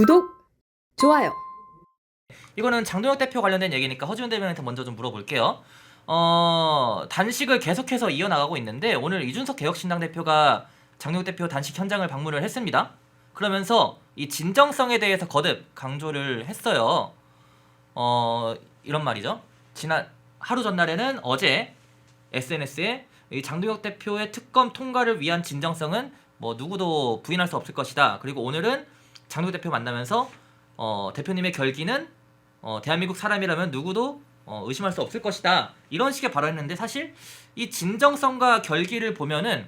구독, 좋아요. 이거는 장동혁 대표 관련된 얘기니까 허지훈 대변인한테 먼저 좀 물어볼게요. 어, 단식을 계속해서 이어나가고 있는데 오늘 이준석 개혁신당 대표가 장동혁 대표 단식 현장을 방문을 했습니다. 그러면서 이 진정성에 대해서 거듭 강조를 했어요. 어, 이런 말이죠. 지난 하루 전날에는 어제 SNS에 이 장동혁 대표의 특검 통과를 위한 진정성은 뭐 누구도 부인할 수 없을 것이다. 그리고 오늘은 장동혁 대표 만나면서 어, 대표님의 결기는 어, 대한민국 사람이라면 누구도 어, 의심할 수 없을 것이다. 이런 식의 발언했는데 사실 이 진정성과 결기를 보면은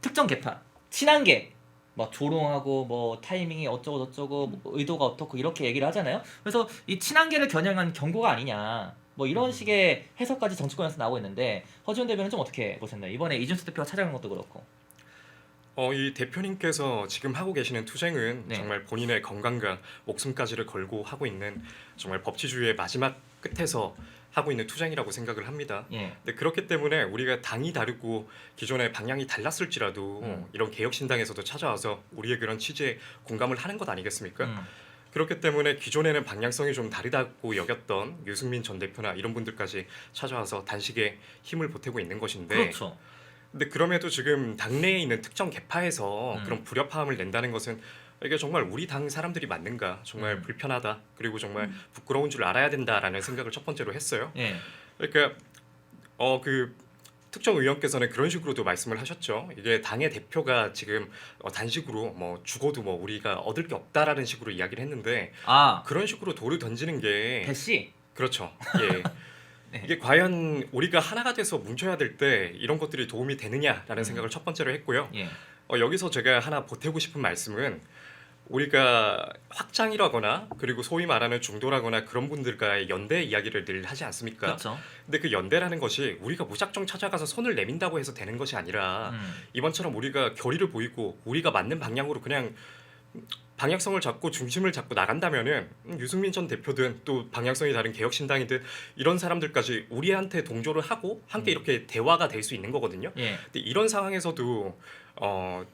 특정 개파, 친한계, 뭐 조롱하고 뭐 타이밍이 어쩌고 저쩌고 뭐 의도가 어떻고 이렇게 얘기를 하잖아요. 그래서 이 친한계를 겨냥한 경고가 아니냐. 뭐 이런 식의 해석까지 정치권에서 나오고 있는데 허지훈 대변은 좀 어떻게 보셨나요? 이번에 이준석 대표가 찾아간 것도 그렇고. 어, 이 대표님께서 지금 하고 계시는 투쟁은 네. 정말 본인의 건강과 목숨까지를 걸고 하고 있는 정말 법치주의의 마지막 끝에서 하고 있는 투쟁이라고 생각을 합니다. 예. 근데 그렇기 때문에 우리가 당이 다르고 기존의 방향이 달랐을지라도 음. 이런 개혁신당에서도 찾아와서 우리의 그런 취지에 공감을 하는 것 아니겠습니까? 음. 그렇기 때문에 기존에는 방향성이 좀 다르다고 여겼던 유승민 전 대표나 이런 분들까지 찾아와서 단식에 힘을 보태고 있는 것인데 그렇죠. 근데 그럼에도 지금 당내에 있는 특정 개파에서 음. 그런 불협화음을 낸다는 것은 이게 정말 우리 당 사람들이 맞는가 정말 음. 불편하다 그리고 정말 부끄러운 줄 알아야 된다라는 생각을 첫 번째로 했어요. 예. 그러니까 어 그 특정 의원께서는 그런 식으로도 말씀을 하셨죠. 이게 당의 대표가 지금 어, 단식으로 뭐 죽어도 뭐 우리가 얻을 게 없다라는 식으로 이야기를 했는데 아, 그런 식으로 돌을 던지는 게 배씨. 그렇죠. 예. 네. 이게 과연 우리가 하나가 돼서 뭉쳐야 될 때 이런 것들이 도움이 되느냐라는 음. 생각을 첫 번째로 했고요. 예. 어, 여기서 제가 하나 보태고 싶은 말씀은 우리가 확장이라거나 그리고 소위 말하는 중도라거나 그런 분들과의 연대 이야기를 늘 하지 않습니까? 그렇죠. 근데 그 연대라는 것이 우리가 무작정 찾아가서 손을 내민다고 해서 되는 것이 아니라 음. 이번처럼 우리가 결의를 보이고 우리가 맞는 방향으로 그냥 방향성을 잡고 중심을 잡고 나간다면은 음, 유승민 전 대표든 또 방향성이 다른 개혁신당이든 이런 사람들까지 우리한테 동조를 하고 함께 음. 이렇게 대화가 될 수 있는 거거든요. 예. 근데 이런 상황에서도 어,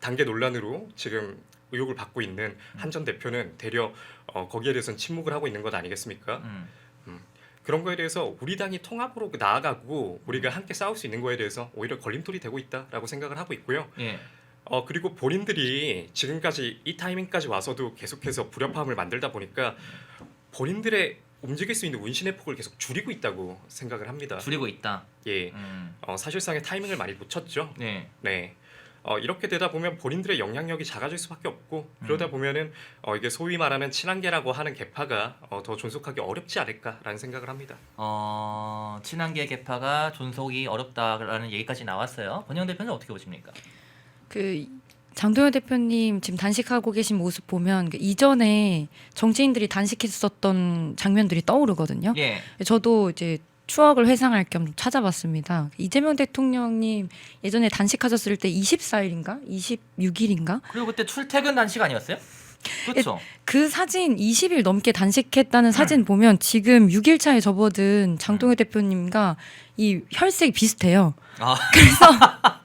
단계 논란으로 지금 의혹을 받고 있는 한 전 대표는 되려 어, 거기에 대해서는 침묵을 하고 있는 것 아니겠습니까? 음. 그런 거에 대해서 우리 당이 통합으로 나아가고 우리가 함께 싸울 수 있는 거에 대해서 오히려 걸림돌이 되고 있다라고 생각을 하고 있고요. 예. 어 그리고 본인들이 지금까지 이 타이밍까지 와서도 계속해서 불협화음을 만들다 보니까 본인들의 움직일 수 있는 운신의 폭을 계속 줄이고 있다고 생각을 합니다. 줄이고 있다. 예, 음. 어, 사실상의 타이밍을 많이 놓쳤죠. 네. 네. 어, 이렇게 되다 보면 본인들의 영향력이 작아질 수밖에 없고 그러다 음. 보면은 어, 이게 소위 말하는 친한계라고 하는 개파가 어, 더 존속하기 어렵지 않을까라는 생각을 합니다. 어, 친한계 개파가 존속이 어렵다라는 얘기까지 나왔어요. 권영 대표는 어떻게 보십니까? 그 장도연 대표님 지금 단식하고 계신 모습 보면 그 이전에 정치인들이 단식했었던 장면들이 떠오르거든요. 예. 저도 이제 추억을 회상할 겸 찾아봤습니다. 이재명 대통령님 예전에 단식하셨을 때 24일인가 26일인가 그리고 그때 출퇴근 단식 아니었어요? 그렇죠. 그 사진 20일 넘게 단식했다는 사진 보면 지금 6일 차에 접어든 장동현 대표님과 이 혈색이 비슷해요. 아, 그래서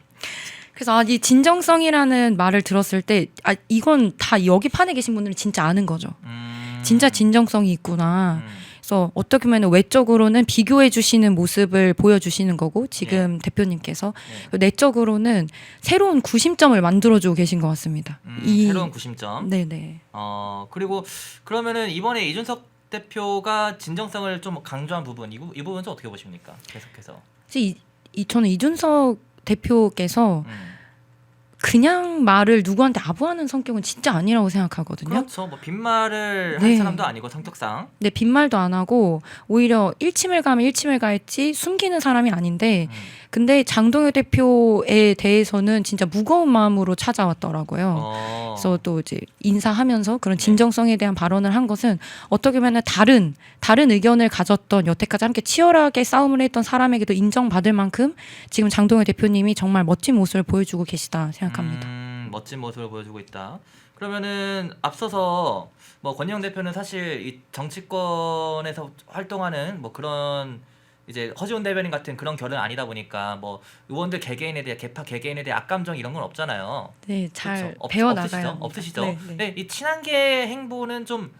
아, 이 진정성이라는 말을 들었을 때 아, 이건 다 여기 판에 계신 분들은 진짜 아는 거죠. 음. 진짜 진정성이 있구나. 음. 그래서 어떻게 보면 외적으로는 비교해 주시는 모습을 보여주시는 거고 지금 대표님께서 네. 내적으로는 새로운 구심점을 만들어주고 계신 것 같습니다. 음, 이 새로운 구심점. 네네. 어, 그리고 그러면은 이번에 이준석 대표가 진정성을 좀 강조한 부분 이, 부- 이 부분은 좀 어떻게 보십니까? 계속해서. 이, 이 저는 이준석 대표께서 음. 그냥 말을 누구한테 아부하는 성격은 진짜 아니라고 생각하거든요. 그렇죠. 뭐 빈말을 네. 할 사람도 아니고 성격상. 근데 빈말도 안 하고 오히려 일침을 가면 일침을 가했지 숨기는 사람이 아닌데 음. 근데 장동효 대표에 대해서는 진짜 무거운 마음으로 찾아왔더라고요. 어. 그래서 또 이제 인사하면서 그런 네. 진정성에 대한 발언을 한 것은 어떻게 보면 다른 다른 의견을 가졌던 여태까지 함께 치열하게 싸움을 했던 사람에게도 인정받을 만큼 지금 장동효 대표님이 정말 멋진 모습을 보여주고 계시다 생각합니다. 음, 멋진 모습을 보여주고 있다. 그러면은 앞서서 뭐 권영 대표는 사실 이 정치권에서 활동하는 뭐 그런 이제 허지훈 대변인 같은 그런 결은 아니다 보니까 뭐 의원들 개개인에 대해 개파 개개인에 대해 악감정 이런 건 없잖아요. 네, 잘 그렇죠? 없- 배워 없으시죠? 나가요. 없으시죠? 네, 네. 네, 이 친한계 행보는 좀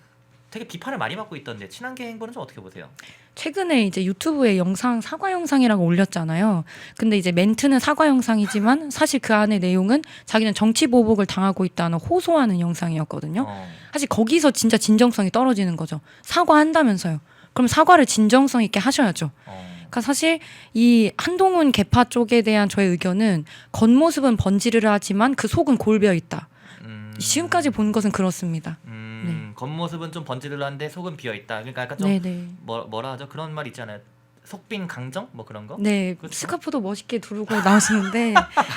되게 비판을 많이 받고 있던데 친한계 행보는 좀 어떻게 보세요? 최근에 이제 유튜브에 영상 사과 영상이라고 올렸잖아요. 근데 이제 멘트는 사과 영상이지만 사실 그 안에 내용은 자기는 정치 보복을 당하고 있다는 호소하는 영상이었거든요. 어. 사실 거기서 진짜 진정성이 떨어지는 거죠. 사과한다면서요. 그럼 사과를 진정성 있게 하셔야죠. 어. 그러니까 사실 이 한동훈 개파 쪽에 대한 저의 의견은 겉모습은 번지르르 하지만 그 속은 골벼 있다. 음. 지금까지 본 것은 그렇습니다. 음, 겉모습은 좀 번지르르한데 속은 비어 있다. 그러니까 약간 좀 네, 네. 뭐, 뭐라 하죠? 그런 말 있잖아요. 속빈 강정 뭐 그런 거? 네, 그렇죠. 스카프도 멋있게 두르고 나오시는데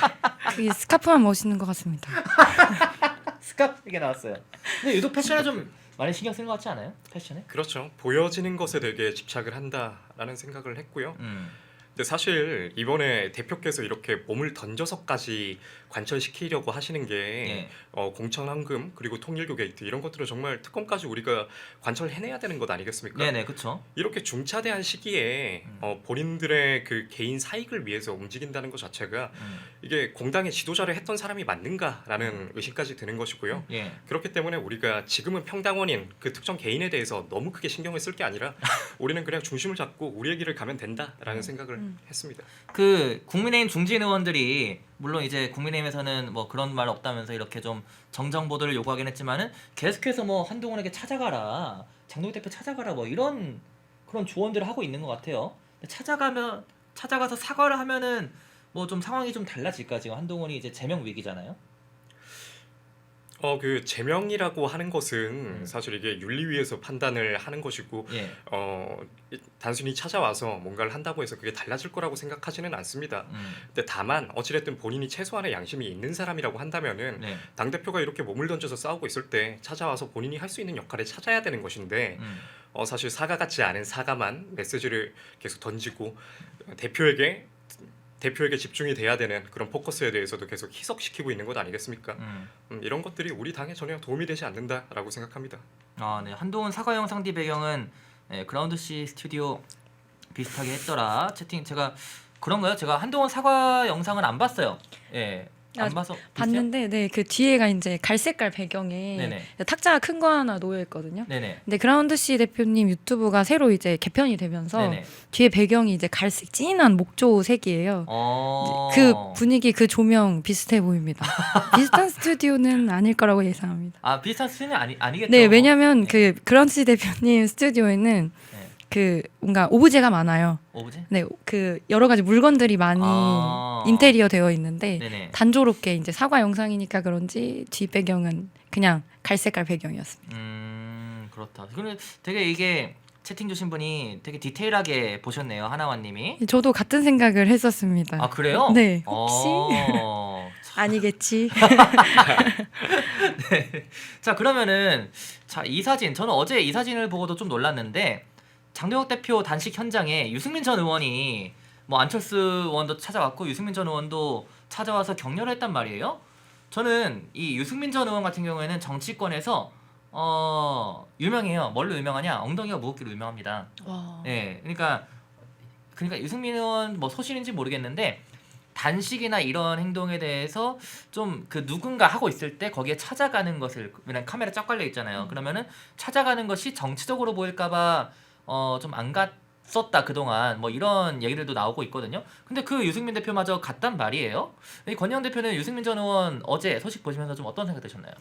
그 스카프만 멋있는 것 같습니다. 스카프 이게 나왔어요. 근데 유독 패션에 좀 많이 신경 쓰는 것 같지 않아요? 패션에? 그렇죠. 보여지는 것에 되게 집착을 한다라는 생각을 했고요. 음. 근데 사실 이번에 대표께서 이렇게 몸을 던져서까지 관철시키려고 하시는 게 예. 어, 공천황금 그리고 통일교 게이트 이런 것들은 정말 특검까지 우리가 관철해내야 되는 것 아니겠습니까? 네네 그쵸. 이렇게 중차대한 시기에 음. 어, 본인들의 그 개인 사익을 위해서 움직인다는 것 자체가 음. 이게 공당의 지도자를 했던 사람이 맞는가라는 의심까지 드는 것이고요. 예. 그렇기 때문에 우리가 지금은 평당원인 그 특정 개인에 대해서 너무 크게 신경을 쓸 게 아니라 우리는 그냥 중심을 잡고 우리의 길을 가면 된다라는 음. 생각을 음. 했습니다. 그 국민의힘 중진 의원들이 물론 이제 국민의힘에서는 뭐 그런 말 없다면서 이렇게 좀 정정 보도를 요구하긴 했지만은 계속해서 뭐 한동훈에게 찾아가라 장동희 대표 찾아가라 뭐 이런 그런 조언들을 하고 있는 것 같아요. 찾아가면 찾아가서 사과를 하면은 뭐 좀 상황이 좀 달라질까 지금 한동훈이 이제 제명 위기잖아요. 어 그 제명이라고 하는 것은 음. 사실 이게 윤리위에서 판단을 하는 것이고 예. 어 이- 단순히 찾아와서 뭔가를 한다고 해서 그게 달라질 거라고 생각하지는 않습니다. 음. 근데 다만 어찌됐든 본인이 최소한의 양심이 있는 사람이라고 한다면은 네. 당 대표가 이렇게 몸을 던져서 싸우고 있을 때 찾아와서 본인이 할 수 있는 역할을 찾아야 되는 것인데 음. 어, 사실 사과 같지 않은 사과만 메시지를 계속 던지고 어, 대표에게 대표에게 집중이 돼야 되는 그런 포커스에 대해서도 계속 희석시키고 있는 것 아니겠습니까? 음. 음, 이런 것들이 우리 당에 전혀 도움이 되지 않는다라고 생각합니다. 아, 네. 한동훈 사과 영상 뒤 배경은 예, 그라운드 C 스튜디오 비슷하게 했더라. 채팅 제가 그런가요? 제가 한동훈 사과 영상은 안 봤어요. 예. 안 아, 봐서? 봤는데 네 그 뒤에가 이제 갈색깔 배경에 네네. 탁자가 큰 거 하나 놓여 있거든요. 네네. 근데 그라운드 씨 대표님 유튜브가 새로 이제 개편이 되면서 네네. 뒤에 배경이 이제 갈색 진한 목조 색이에요. 어. 그 분위기 그 조명 비슷해 보입니다. 비슷한 스튜디오는 아닐 거라고 예상합니다. 아 비슷한 수준이 아니 아니겠죠. 네, 왜냐면 네. 그 그라운드 씨 대표님 스튜디오에는 네. 그 뭔가 오브제가 많아요. 오브제? 네, 그 여러 가지 물건들이 많이 아. 인테리어 되어 있는데 네네. 단조롭게 이제 사과 영상이니까 그런지 뒤 배경은 그냥 갈색깔 배경이었습니다. 음 그렇다. 그런데 되게 이게 채팅 주신 분이 되게 디테일하게 보셨네요 하나와님이. 저도 같은 생각을 했었습니다. 아 그래요? 네, 혹시 어, 아니겠지. 자 그러면은 자 이 사진 저는 어제 이 사진을 보고도 좀 놀랐는데 장동혁 대표 단식 현장에 유승민 전 의원이 뭐 안철수 의원도 찾아왔고 유승민 전 의원도 찾아와서 격려를 했단 말이에요. 저는 이 유승민 전 의원 같은 경우에는 정치권에서 어 유명해요. 뭘로 유명하냐? 엉덩이가 무겁기로 유명합니다. 와. 예, 그러니까 그러니까 유승민 의원 뭐 소신인지 모르겠는데 단식이나 이런 행동에 대해서 좀 그 누군가 하고 있을 때 거기에 찾아가는 것을 그냥 카메라 쫙 깔려 있잖아요. 그러면은 찾아가는 것이 정치적으로 보일까봐 어 좀 안 갔었다 그동안 뭐 이런 얘기들도 나오고 있거든요. 근데 그 유승민 대표마저 갔단 말이에요. 이 권영 대표는 유승민 전 의원 어제 소식 보시면서 좀 어떤 생각 드셨나요?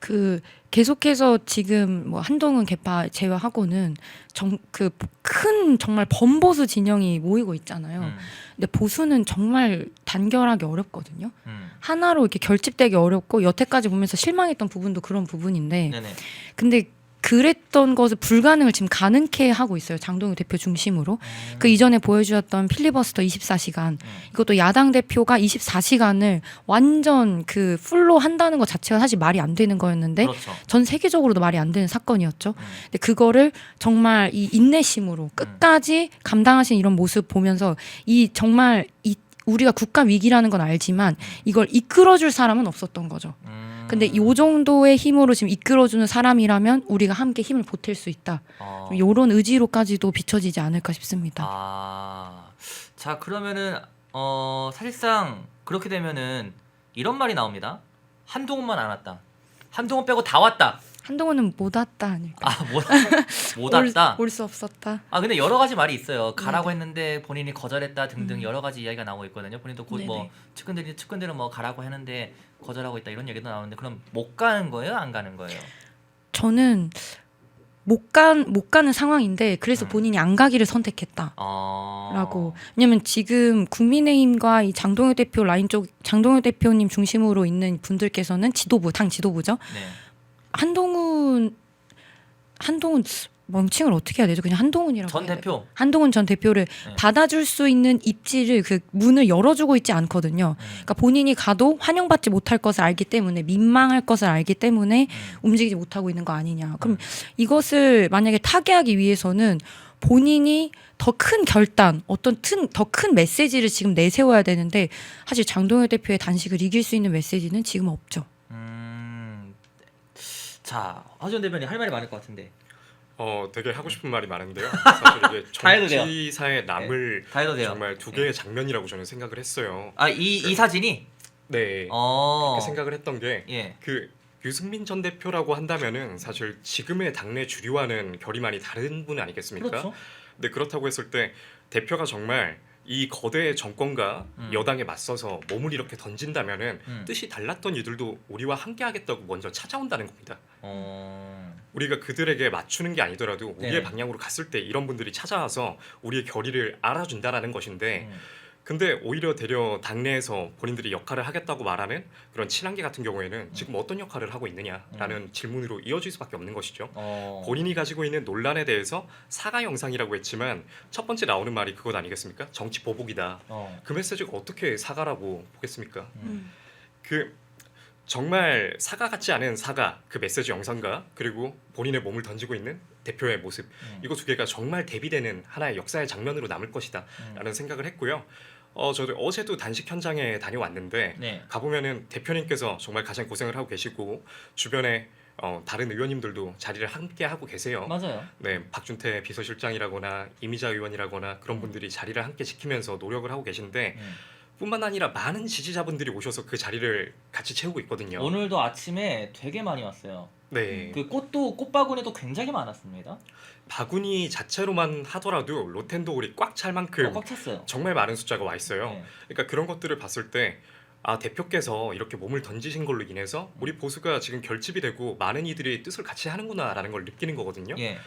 그 계속해서 지금 뭐 한동훈 개파 제외하고는 정 그 큰 정말 범보수 진영이 모이고 있잖아요. 음, 근데 보수는 정말 단결하기 어렵거든요. 음, 하나로 이렇게 결집되기 어렵고 여태까지 보면서 실망했던 부분도 그런 부분인데 네네. 근데 그랬던 것을 불가능을 지금 가능케 하고 있어요. 장동희 대표 중심으로. 음, 그 이전에 보여주었던 필리버스터 24시간 음, 이것도 야당 대표가 24시간을 완전 그 풀로 한다는 것 자체가 사실 말이 안 되는 거였는데 그렇죠. 전 세계적으로도 말이 안 되는 사건이었죠. 음, 근데 그거를 정말 이 인내심으로 끝까지 감당하신 이런 모습 보면서 이 정말 이 우리가 국가 위기라는 건 알지만 이걸 이끌어줄 사람은 없었던 거죠. 음. 근데 요 정도의 힘으로 지금 이끌어주는 사람이라면 우리가 함께 힘을 보탤 수 있다. 어. 요런 의지로까지도 비춰지지 않을까 싶습니다. 아, 자 그러면은 어 사실상 그렇게 되면은 이런 말이 나옵니다. 한동훈만 안 왔다. 한동훈 빼고 다 왔다. 한동훈은 못 왔다 아닐까? 아 못 못 왔다. 올 수 없었다. 아 근데 여러 가지 말이 있어요. 가라고 네네. 했는데 본인이 거절했다 등등 음. 여러 가지 이야기가 나오고 있거든요. 본인도 곧 뭐 네네. 측근들이 측근들은 뭐 가라고 했는데 거절하고 있다 이런 얘기도 나오는데 그럼 못 가는 거예요? 안 가는 거예요? 저는 못 간 못 가는 상황인데 그래서 음. 본인이 안 가기를 선택했다. 어... 라고 왜냐면 지금 국민의힘과 이 장동혁 대표 라인 쪽 장동혁 대표님 중심으로 있는 분들께서는 지도부 당 지도부죠 네. 한동훈 한동훈 명칭을 어떻게 해야 되죠 그냥 한동훈이라고 전 해야 돼요. 대표. 한동훈 전 대표를 네. 받아줄 수 있는 입지를 그 문을 열어주고 있지 않거든요. 음, 그러니까 본인이 가도 환영받지 못할 것을 알기 때문에 민망할 것을 알기 때문에 음. 움직이지 못하고 있는 거 아니냐. 그럼 음. 이것을 만약에 타개하기 위해서는 본인이 더 큰 결단, 어떤 더 큰 메시지를 지금 내세워야 되는데 사실 장동혁 대표의 단식을 이길 수 있는 메시지는 지금 없죠. 음. 자 허준 대변인 할 말이 많을 것 같은데 어 되게 하고 싶은 말이 많은데요. 사실 이게 다 해도 돼요. 정치사에 남을 다 해도 돼요. 정말 두 개의 장면이라고 저는 생각을 했어요. 아 이 이 사진이 네. 어. 그렇게 생각을 했던 게 예. 그 유승민 전 대표라고 한다면은 사실 지금의 당내 주류와는 결이 많이 다른 분 아니겠습니까? 그렇죠. 근데 그렇다고 했을 때 대표가 정말 이 거대 정권과 음. 여당에 맞서서 몸을 이렇게 던진다면은 음. 뜻이 달랐던 이들도 우리와 함께하겠다고 먼저 찾아온다는 겁니다. 어. 우리가 그들에게 맞추는 게 아니더라도 우리의 네네. 방향으로 갔을 때 이런 분들이 찾아와서 우리의 결의를 알아준다라는 것인데 음. 근데 오히려 되려 당내에서 본인들이 역할을 하겠다고 말하는 그런 친한계 같은 경우에는 지금 어떤 역할을 하고 있느냐라는 질문으로 이어질 수밖에 없는 것이죠. 어. 본인이 가지고 있는 논란에 대해서 사과 영상이라고 했지만 첫 번째 나오는 말이 그것 아니겠습니까? 정치 보복이다. 어. 그 메시지가 어떻게 사과라고 보겠습니까? 음. 그 정말 사과 같지 않은 사과 그 메시지 영상과 그리고 본인의 몸을 던지고 있는 대표의 모습 음. 이거 두 개가 정말 대비되는 하나의 역사의 장면으로 남을 것이다라는 음. 생각을 했고요. 어 저도 어제도 단식 현장에 다녀왔는데 네. 가보면은 대표님께서 정말 가장 고생을 하고 계시고 주변에 어, 다른 의원님들도 자리를 함께 하고 계세요. 맞아요. 네, 박준태 비서실장이라거나 이미자 의원이라거나 그런 분들이 자리를 함께 지키면서 노력을 하고 계신데 음. 뿐만 아니라 많은 지지자분들이 오셔서 그 자리를 같이 채우고 있거든요. 오늘도 아침에 되게 많이 왔어요. 네, 그 꽃도 꽃바구니도 굉장히 많았습니다. 바구니 자체로만 하더라도 로텐도울이 꽉 찰 만큼 어, 꽉 찼어요. 정말 많은 숫자가 와 있어요. 네. 그러니까 그런 것들을 봤을 때 아, 대표께서 이렇게 몸을 던지신 걸로 인해서 우리 보수가 지금 결집이 되고 많은 이들이 뜻을 같이 하는구나라는 걸 느끼는 거거든요. 예.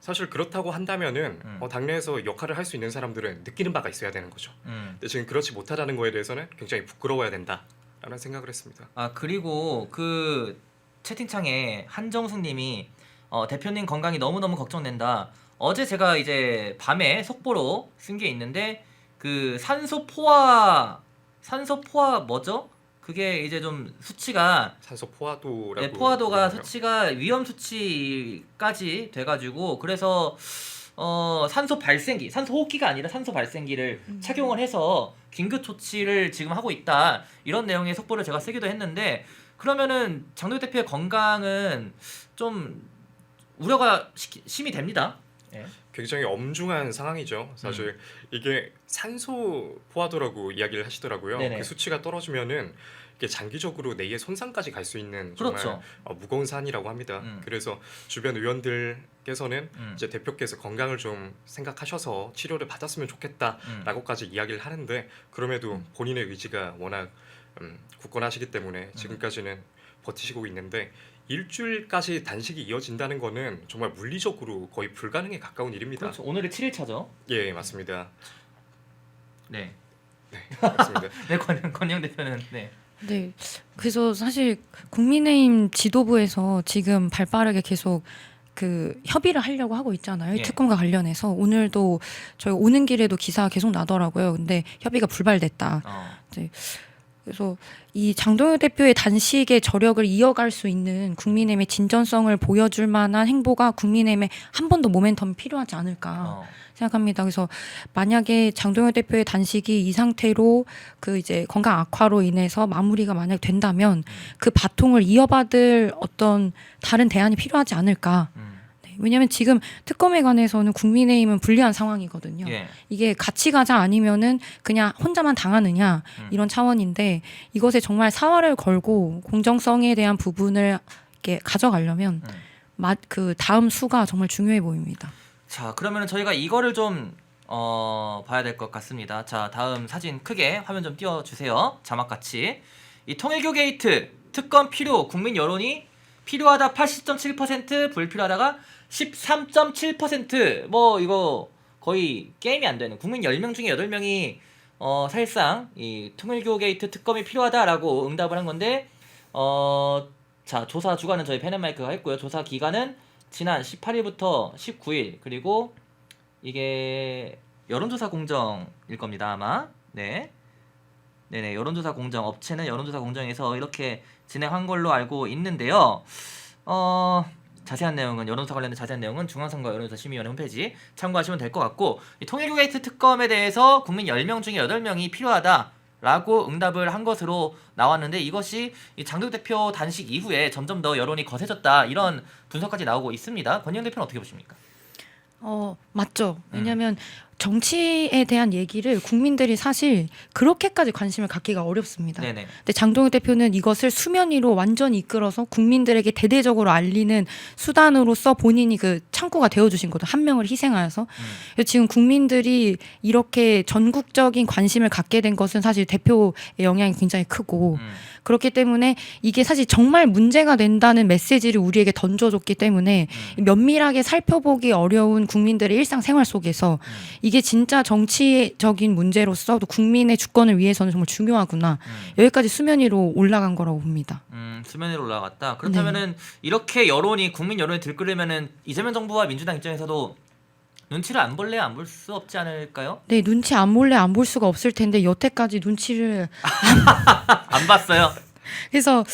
사실 그렇다고 한다면은 음. 어, 당내에서 역할을 할 수 있는 사람들은 느끼는 바가 있어야 되는 거죠. 음. 근데 지금 그렇지 못하다는 거에 대해서는 굉장히 부끄러워야 된다라는 생각을 했습니다. 아 그리고 그 채팅창에 한정숙님이 어, 대표님 건강이 너무 너무 걱정된다. 어제 제가 이제 밤에 속보로 쓴 게 있는데 그 산소 포화 산소 포화 뭐죠? 그게 이제 좀 수치가 산소 포화도라고 네, 포화도가 그러나요? 수치가 위험 수치까지 돼가지고 그래서 어 산소 발생기, 산소 호흡기가 아니라 산소 발생기를 음. 착용을 해서 긴급 조치를 지금 하고 있다 이런 내용의 속보를 제가 쓰기도 했는데 그러면은 장동혁 대표의 건강은 좀 우려가 시- 심이 됩니다. 예. 굉장히 엄중한 상황이죠. 사실 음. 이게 산소 포화도라고 이야기를 하시더라고요. 네네. 그 수치가 떨어지면은 이게 장기적으로 뇌에 손상까지 갈 수 있는 정말 그렇죠. 어, 무거운 사안이라고 합니다. 음. 그래서 주변 의원들께서는 음. 이제 대표께서 건강을 좀 생각하셔서 치료를 받았으면 음. 좋겠다라고까지 이야기를 하는데 그럼에도 음. 본인의 의지가 워낙 음, 굳건하시기 때문에 지금까지는 버티시고 있는데 일주일까지 단식이 이어진다는 거는 정말 물리적으로 거의 불가능에 가까운 일입니다. 그렇죠. 오늘이 7일차죠. 예, 맞습니다. 네. 맞습니다. 네, 권영, 권영 대표는 네. 네. 그래서 사실 국민의힘 지도부에서 지금 발빠르게 계속 그 협의를 하려고 하고 있잖아요. 예. 특검과 관련해서 오늘도 저희 오는 길에도 기사가 계속 나더라고요. 근데 협의가 불발됐다. 어. 그래서 이 장동혁 대표의 단식의 저력을 이어갈 수 있는 국민의힘의 진전성을 보여줄 만한 행보가 국민의힘에 한 번 더 모멘텀이 필요하지 않을까 어. 생각합니다. 그래서 만약에 장동혁 대표의 단식이 이 상태로 그 이제 건강 악화로 인해서 마무리가 만약 된다면 그 바통을 이어받을 어떤 다른 대안이 필요하지 않을까. 음. 네, 왜냐하면 지금 특검에 관해서는 국민의힘은 불리한 상황이거든요. 예. 이게 같이 가자 아니면은 그냥 혼자만 당하느냐 음. 이런 차원인데 이것에 정말 사활을 걸고 공정성에 대한 부분을 이렇게 가져가려면 음. 마, 그 다음 수가 정말 중요해 보입니다. 자 그러면 저희가 이거를 좀 어, 봐야 될 것 같습니다. 자 다음 사진 크게 화면 좀 띄워주세요. 자막 같이 이 통일교 게이트 특검 필요 국민 여론이 필요하다 80.7% 불필요하다가 13.7%뭐 이거 거의 게임이 안 되는 국민 10명 중에 8명이 어 사실상 이 통일교 게이트 특검이 필요하다라고 응답을 한 건데 어 자 조사 주관은 저희 페넨마이크가 했고요. 조사 기간은 지난 18일부터 19일. 그리고 이게 여론조사 공정일 겁니다 아마. 네. 네네. 여론조사 공정 업체는 여론조사 공정에서 이렇게 진행한 걸로 알고 있는데요. 어 자세한 내용은 여론조사 관련된 자세한 내용은 중앙선거 여론조사 심의위원회 홈페이지 참고하시면 될 것 같고 이 통일교 게이트 특검에 대해서 국민 10명 중에 8명이 필요하다 라고 응답을 한 것으로 나왔는데 이것이 이 장동 대표 단식 이후에 점점 더 여론이 거세졌다 이런 분석까지 나오고 있습니다. 권영 대표는 어떻게 보십니까? 어 맞죠. 음. 왜냐하면 정치에 대한 얘기를 국민들이 사실 그렇게까지 관심을 갖기가 어렵습니다. 네네. 근데 장동혁 대표는 이것을 수면 위로 완전히 이끌어서 국민들에게 대대적으로 알리는 수단으로서 본인이 그 창구가 되어주신 거죠. 한 명을 희생하여서. 음. 그래서 지금 국민들이 이렇게 전국적인 관심을 갖게 된 것은 사실 대표의 영향이 굉장히 크고 음. 그렇기 때문에 이게 사실 정말 문제가 된다는 메시지를 우리에게 던져줬기 때문에 음. 면밀하게 살펴보기 어려운 국민들의 일상생활 속에서 음. 이게 진짜 정치적인 문제로서도 국민의 주권을 위해서는 정말 중요하구나. 음. 여기까지 수면 위로 올라간 거라고 봅니다. 음, 수면 위로 올라갔다. 그렇다면은 이렇게 여론이 국민 여론이 들끓으면은 이재명 정부 와 민주당 입장에서도 눈치를 안 볼래 안 볼 수 없지 않을까요? 네, 눈치 안 몰래 안 볼 수가 없을 텐데 여태까지 눈치를 안 봤어요. 그래서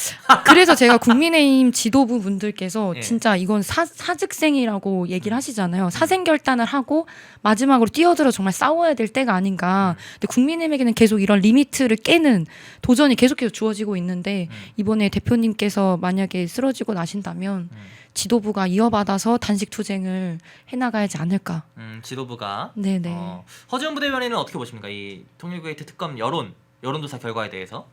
그래서 제가 국민의힘 지도부 분들께서 예. 진짜 이건 사, 사직생이라고 얘기를 하시잖아요. 사생결단을 하고 마지막으로 뛰어들어 정말 싸워야 될 때가 아닌가. 근데 국민의힘에게는 계속 이런 리미트를 깨는 도전이 계속해서 주어지고 있는데 음. 이번에 대표님께서 만약에 쓰러지고 나신다면 음. 지도부가 이어받아서 단식 투쟁을 해나가야지 않을까. 음, 지도부가 네네. 어, 허지원 부대변인은 어떻게 보십니까? 이 통일교게이트 특검 여론 여론조사 결과에 대해서.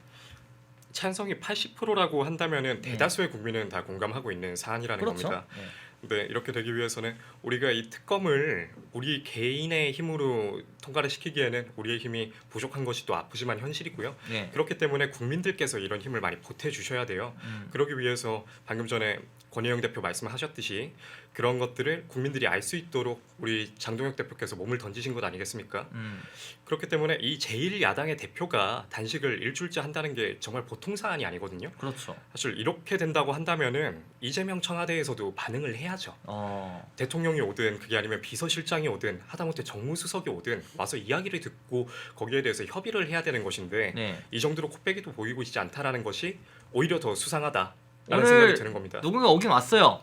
찬성이 80%라고 한다면은 네. 대다수의 국민은 다 공감하고 있는 사안이라는 그렇죠. 겁니다. 네. 네, 이렇게 되기 위해서는 우리가 이 특검을 우리 개인의 힘으로 통과를 시키기에는 우리의 힘이 부족한 것이 또 아프지만 현실이고요. 네. 그렇기 때문에 국민들께서 이런 힘을 많이 보태 주셔야 돼요. 음. 그러기 위해서 방금 전에 권혜영 대표 말씀하셨듯이 그런 것들을 국민들이 알 수 있도록 우리 장동혁 대표께서 몸을 던지신 것 아니겠습니까? 음. 그렇기 때문에 이 제1 야당의 대표가 단식을 일주일째 한다는 게 정말 보통 사안이 아니거든요. 그렇죠. 사실 이렇게 된다고 한다면은 이재명 청와대에서도 반응을 해야죠. 어. 대통령이 오든 그게 아니면 비서실장이 오든 하다못해 정무수석이 오든 와서 이야기를 듣고 거기에 대해서 협의를 해야 되는 것인데 네. 이 정도로 코빼기도 보이고 있지 않다라는 것이 오히려 더 수상하다라는 생각이 드는 겁니다. 누군가 오긴 왔어요.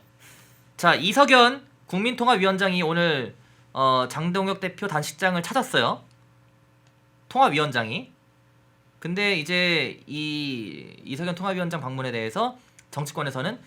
자 이석연 국민통합위원장이 오늘 어, 장동혁 대표 단식장을 찾았어요. 통합위원장이. 근데 이제 이 이석연 통합위원장 방문에 대해서 정치권에서는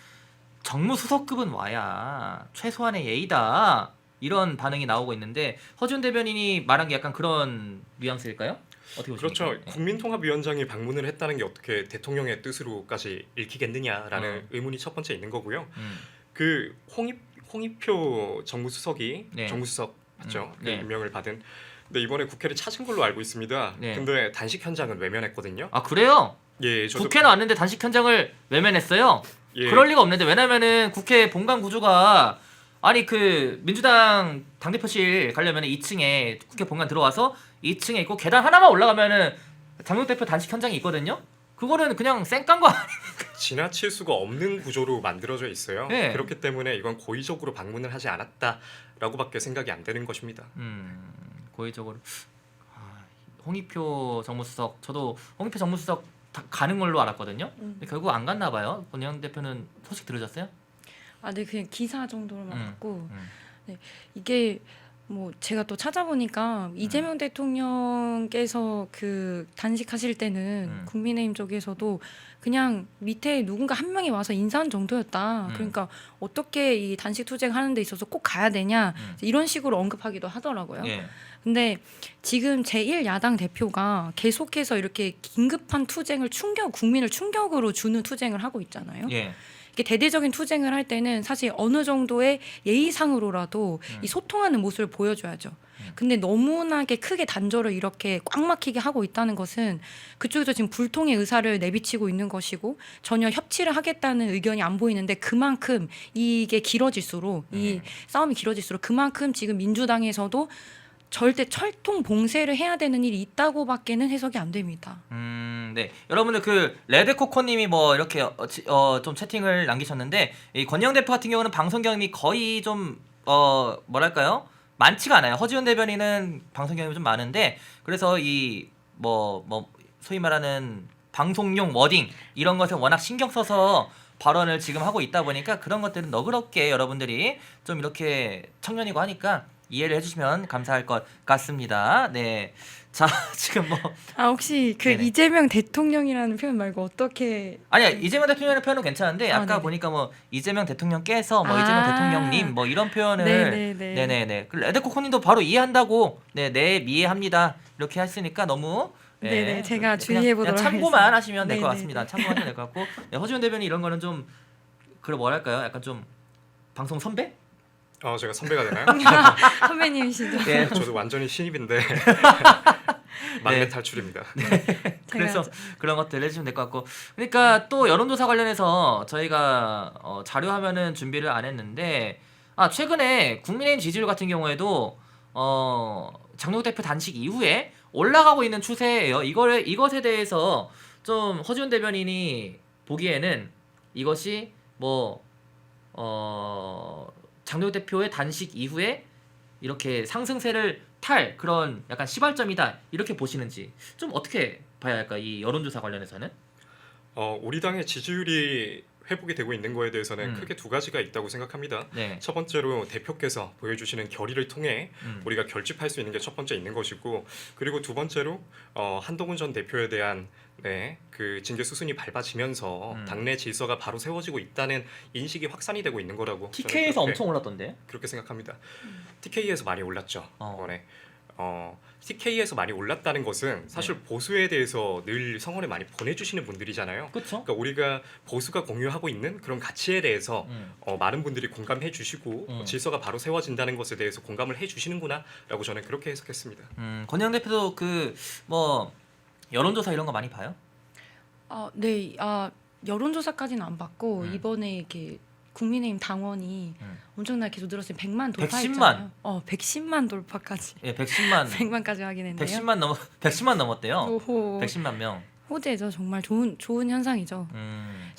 정무수석급은 와야 최소한의 예의다 이런 반응이 나오고 있는데 허준 대변인이 말한 게 약간 그런 뉘앙스일까요? 어떻게 보십니까? 그렇죠. 네. 국민통합위원장이 방문을 했다는 게 어떻게 대통령의 뜻으로까지 읽히겠느냐라는 어. 의문이 첫 번째 있는 거고요. 음, 그 홍익 홍익표 정무수석이 네. 정무수석 맞죠? 음, 그 네. 임명을 받은. 근데 이번에 국회를 찾은 걸로 알고 있습니다. 네. 근데 단식 현장은 외면했거든요. 아 그래요? 예, 저도 국회는 왔는데 단식 현장을 외면했어요. 예, 그럴 리가 없는데 왜냐면은 국회 본관 구조가 아니 그 민주당 당대표실 가려면 2층에 국회 본관 들어와서 2층에 있고 계단 하나만 올라가면은 장동 대표 단식 현장이 있거든요. 그거는 그냥 쌩깐 거 아니에요? 지나칠 수가 없는 구조로 만들어져 있어요. 네. 그렇기 때문에 이건 고의적으로 방문을 하지 않았다라고밖에 생각이 안 되는 것입니다. 음 고의적으로 아, 홍익표 정무수석 저도 홍익표 정무수석 다 가는 걸로 알았거든요. 음. 근데 결국 안 갔나 봐요. 권영 대표는 소식 들으셨어요? 아, 네 그냥 기사 정도로만 음. 봤고 음. 이게 뭐 제가 또 찾아보니까 이재명 대통령께서 그 단식하실 때는 음. 국민의힘 쪽에서도 그냥 밑에 누군가 한 명이 와서 인사한 정도였다. 음. 그러니까 어떻게 이 단식 투쟁하는 데 있어서 꼭 가야 되냐 음. 이런 식으로 언급하기도 하더라고요. 예. 근데 지금 제1야당 대표가 계속해서 이렇게 긴급한 투쟁을 충격 국민을 충격으로 주는 투쟁을 하고 있잖아요. 예. 이게 대대적인 투쟁을 할 때는 사실 어느 정도의 예의상으로라도 음. 이 소통하는 모습을 보여줘야죠. 음. 근데 너무나게 크게 단절을 이렇게 꽉 막히게 하고 있다는 것은 그쪽에서 지금 불통의 의사를 내비치고 있는 것이고 전혀 협치를 하겠다는 의견이 안 보이는데 그만큼 이게 길어질수록 이 음. 싸움이 길어질수록 그만큼 지금 민주당에서도 절대 철통 봉쇄를 해야 되는 일이 있다고밖에는 해석이 안 됩니다. 음, 네. 여러분들 그 레드코코님이 뭐 이렇게 어, 지- 어, 좀 채팅을 남기셨는데 이 권영 대표 같은 경우는 방송 경험이 거의 좀 어, 뭐랄까요? 많지가 않아요. 허지훈 대변인은 방송 경험이 좀 많은데 그래서 이 뭐 뭐 소위 말하는 방송용 워딩 이런 것에 워낙 신경 써서 발언을 지금 하고 있다 보니까 그런 것들은 너그럽게 여러분들이 좀 이렇게 청년이고 하니까 이해를 해주시면 감사할 것 같습니다. 네. 자, 지금 뭐 아 혹시 그 네네. 이재명 대통령이라는 표현 말고 어떻게 아니야 이재명 대통령의 표현은 괜찮은데 아, 아까 네네. 보니까 뭐 이재명 대통령께서 뭐 아. 이재명 대통령님 뭐 이런 표현을 네네네. 네네네 그 레드코코님도 바로 이해한다고 네네 이해합니다 이렇게 했으니까 너무 네, 네네, 제가 주의해 보도록 그냥 참고만. 하시면 될것 네네네. 같습니다 참고하시면 될 것 같고 네, 허지훈 대변인 이런 거는 좀 그래 뭐랄까요 약간 좀 방송 선배 어, 제가 선배가 되나요? 선배님이시죠? 네 저도 완전히 신입인데 막내 네. 탈출입니다. 그래서 제가 그런 것들 해주시면 될 것 같고 그러니까 또 여론조사 관련해서 저희가 어, 자료 화면은 준비를 안 했는데 아 최근에 국민의힘 지지율 같은 경우에도 어 장동혁 대표 단식 이후에 올라가고 있는 추세예요. 이거를 이것에 대해서 좀 허지훈 대변인이 보기에는 이것이 뭐 어 장동혁 대표의 단식 이후에 이렇게 상승세를 탈 그런 약간 시발점이다 이렇게 보시는지 좀 어떻게 봐야 할까 이 여론조사 관련해서는? 어, 우리 당의 지지율이 회복이 되고 있는 거에 대해서는 음. 크게 두 가지가 있다고 생각합니다. 네 첫 번째로 대표께서 보여주시는 결의를 통해 음. 우리가 결집할 수 있는 게 첫 번째 있는 것이고 그리고 두 번째로 어, 한동훈 전 대표에 대한 네, 그 징계 수순이 밟아지면서 음. 당내 질서가 바로 세워지고 있다는 인식이 확산이 되고 있는 거라고 TK에서 그렇게, 엄청 올랐던데 그렇게 생각합니다. TK에서 많이 올랐죠. 어. 이번에 어, TK에서 많이 올랐다는 것은 사실 네. 보수에 대해서 늘 성원을 많이 보내주시는 분들이잖아요. 그렇죠 그러니까 우리가 보수가 공유하고 있는 그런 가치에 대해서 음. 어, 많은 분들이 공감해 주시고 음. 어, 질서가 바로 세워진다는 것에 대해서 공감을 해 주시는구나라고 저는 그렇게 해석했습니다. 음, 권영 대표도 그 뭐 여론조사 이런 거 많이 봐요? 아, 네, 아 여론조사까지는 안 받고 음. 이번에 이렇게 국민의힘 당원이 음. 엄청나게 계속 늘었어요. 100만 110만. 돌파했잖아요. 어, 110만 돌파까지. 예, 110만 100만까지 확인했네요. 110만 넘어 110만 넘었대요. 오호. 110만 명. 호재죠. 정말 좋은 좋은 현상이죠. 음.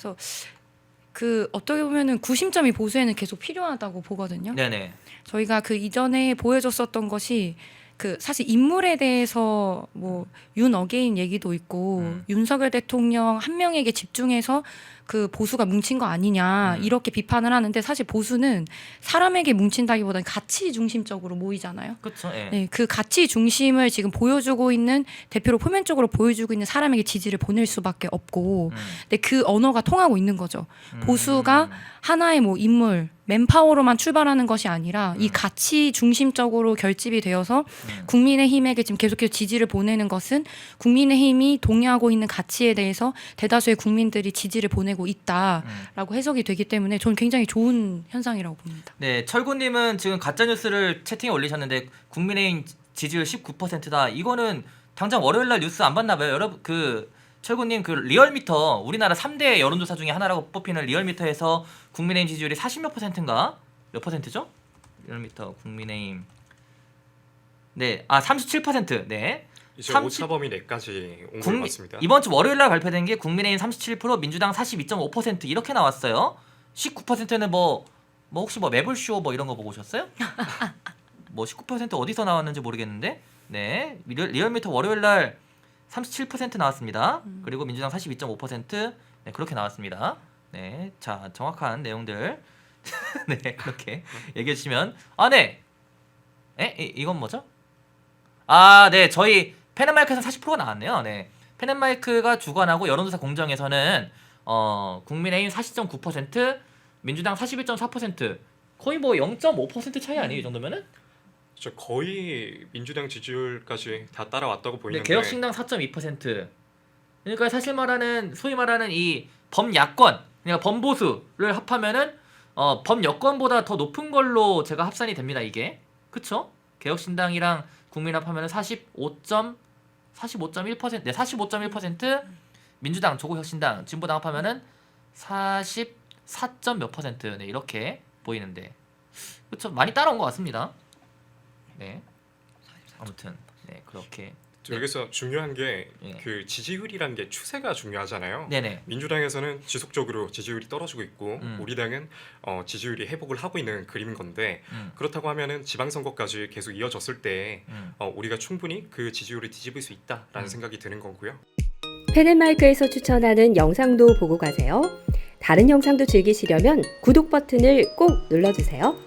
그 어떻게 보면은 구심점이 보수에는 계속 필요하다고 보거든요. 네네. 저희가 그 이전에 보여줬었던 것이 그 사실 인물에 대해서 뭐 윤 어게인 얘기도 있고 음. 윤석열 대통령 한 명에게 집중해서 그 보수가 뭉친 거 아니냐 음. 이렇게 비판을 하는데 사실 보수는 사람에게 뭉친다기보다는 가치 중심적으로 모이잖아요. 그렇죠. 예. 네, 그 가치 중심을 지금 보여주고 있는 대표로 표면적으로 보여주고 있는 사람에게 지지를 보낼 수밖에 없고, 음. 근데 그 언어가 통하고 있는 거죠. 음. 보수가 하나의 뭐 인물, 맨파워로만 출발하는 것이 아니라 이 음. 가치 중심적으로 결집이 되어서 음. 국민의힘에게 지금 계속해서 지지를 보내는 것은 국민의힘이 동의하고 있는 가치에 대해서 대다수의 국민들이 지지를 보내고 있다라고 음. 해석이 되기 때문에 저는 굉장히 좋은 현상이라고 봅니다. 네, 철구님은 지금 가짜 뉴스를 채팅에 올리셨는데 국민의힘 지지율 19%다. 이거는 당장 월요일 날 뉴스 안 봤나 봐요. 여러분 그 철구님 그 리얼미터 우리나라 3대 여론조사 중에 하나라고 뽑히는 리얼미터에서 국민의힘 지지율이 40몇 퍼센트인가? 몇 퍼센트죠? 리얼미터 국민의힘 네, 아 37%. 네. 이제 30 오차범위 내까지 온것 국민- 같습니다. 이번 주 월요일 날 발표된 게 국민의힘 37%, 민주당 42.5% 이렇게 나왔어요. 19%는 뭐, 뭐 혹시 뭐 매블쇼 뭐 이런 거 보고 오셨어요? 뭐 19% 어디서 나왔는지 모르겠는데. 네. 리얼, 리얼미터 월요일 날 37% 나왔습니다. 그리고 민주당 42.5% 네, 그렇게 나왔습니다. 네, 자 정확한 내용들 네 그렇게 얘기해 주시면 아 네, 에 이, 이건 뭐죠? 아 네 저희 페넨마이크에서 40%가 나왔네요. 네, 페넨마이크가 주관하고 여론조사 공정에서는 어 국민의힘 40.9%, 민주당 41.4% 거의 뭐 0.5% 차이 아니에요 이 정도면은? 저 거의 민주당 지지율까지 다 따라왔다고 네, 보이는데 개혁신당 4.2%. 그러니까 사실 말하는 소위 말하는 이 범야권, 그러니까 범보수를 합하면은 어, 범여권보다 더 높은 걸로 제가 합산이 됩니다. 이게 그쵸? 개혁신당이랑 국민합 하면은 45. 45.1%, 네, 45.1%, 민주당, 조국혁신당, 진보당 합하면은 44. 몇 퍼센트, 네, 이렇게 보이는데, 그쵸? 많이 따라온 것 같습니다. 네, 아무튼, 네, 그렇게, 저 여기서 중요한 게 예. 그 지지율이라는 게 추세가 중요하잖아요. 네네. 민주당에서는 지속적으로 지지율이 떨어지고 있고 음. 우리 당은 어, 지지율이 회복을 하고 있는 그림인 건데 음, 그렇다고 하면은 지방선거까지 계속 이어졌을 때 음. 어, 우리가 충분히 그 지지율을 뒤집을 수 있다라는 음. 생각이 드는 거고요. 펜앤마이크에서 추천하는 영상도 보고 가세요. 다른 영상도 즐기시려면 구독 버튼을 꼭 눌러주세요.